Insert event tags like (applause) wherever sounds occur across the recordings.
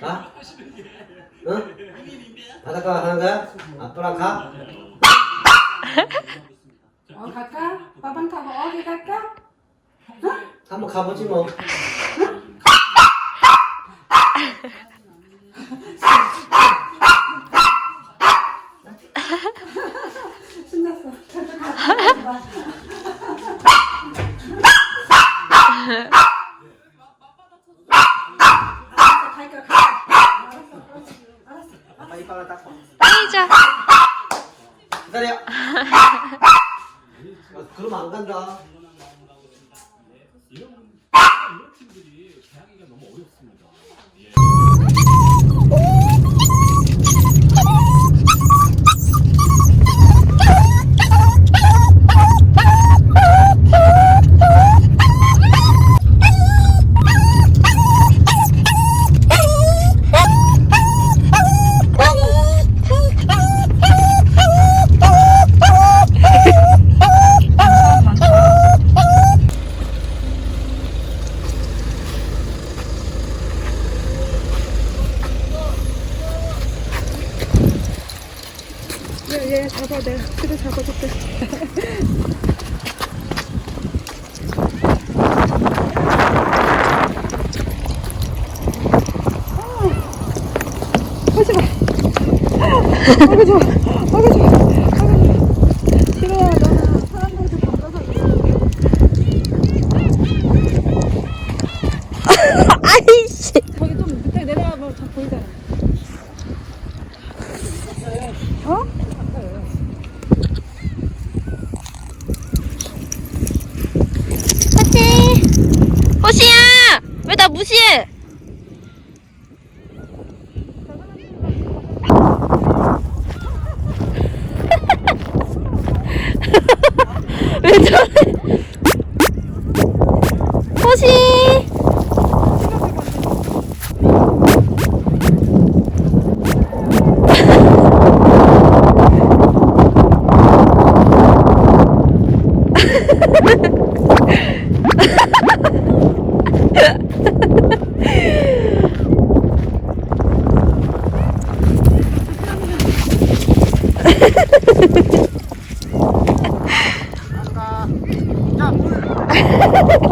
가? 응? 바닷가 가는 거야? 아빠랑 가? 어 갈까? 빠방 타고 어디 갈까? 한번 가보지 뭐. 신났어. 갈까? 가. 알았어, 그렇지. 알았어. 이빨을 닦고. 빨리자. 기다려. (laughs) 아, 그러면 안 간다. 얘, 얘 잡아, 내가 그래 잡아줄게. 하지 마. 아이고 좋아. 아이고 좋아. 아이고 좋아. 싫어야 너는 사람들한테 바꿔서 아이씨. 거기 좀 밑에 내려가면 저 보이잖아. 어? (laughs) 아이고 아이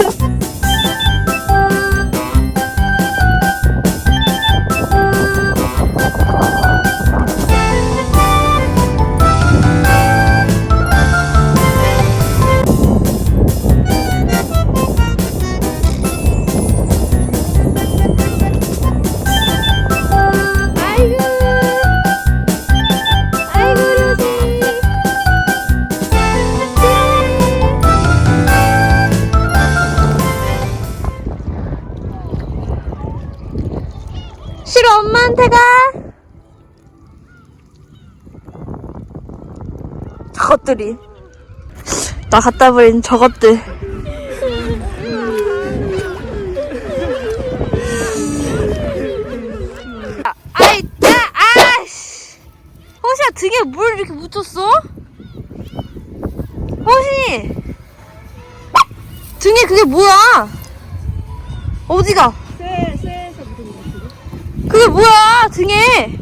싫어 엄마한테 가 저것들이 나 갖다 버린 저것들 아이, 짜, 아씨. 호시야, 등에 물 이렇게 묻혔어? 호시! 등에 그게 뭐야? 어디가? 쇠, 쇠에서 묻은 거 같은데? 그게 뭐야, 등에?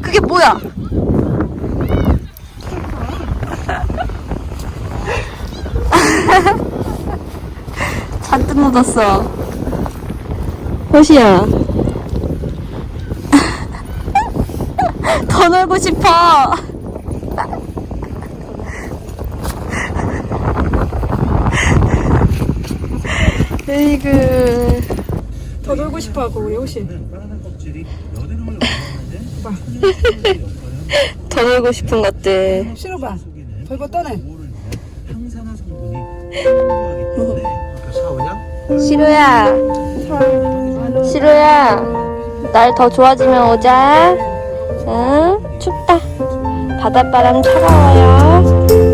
그게 뭐야? (laughs) 잔뜩 묻었어. 호시야. (laughs) 더 놀고 싶어. (laughs) 에이그. 더 놀고 싶어 하고 우리 더 놀고 싶은 것들. 실어봐. 벌벌 떠내. 항산화 성분이 풍부하기 때문에 그 샤오냐? 시로야, 자, 시로야. 날 더 좋아지면 오자. 응? 춥다. 바닷바람 차가워요.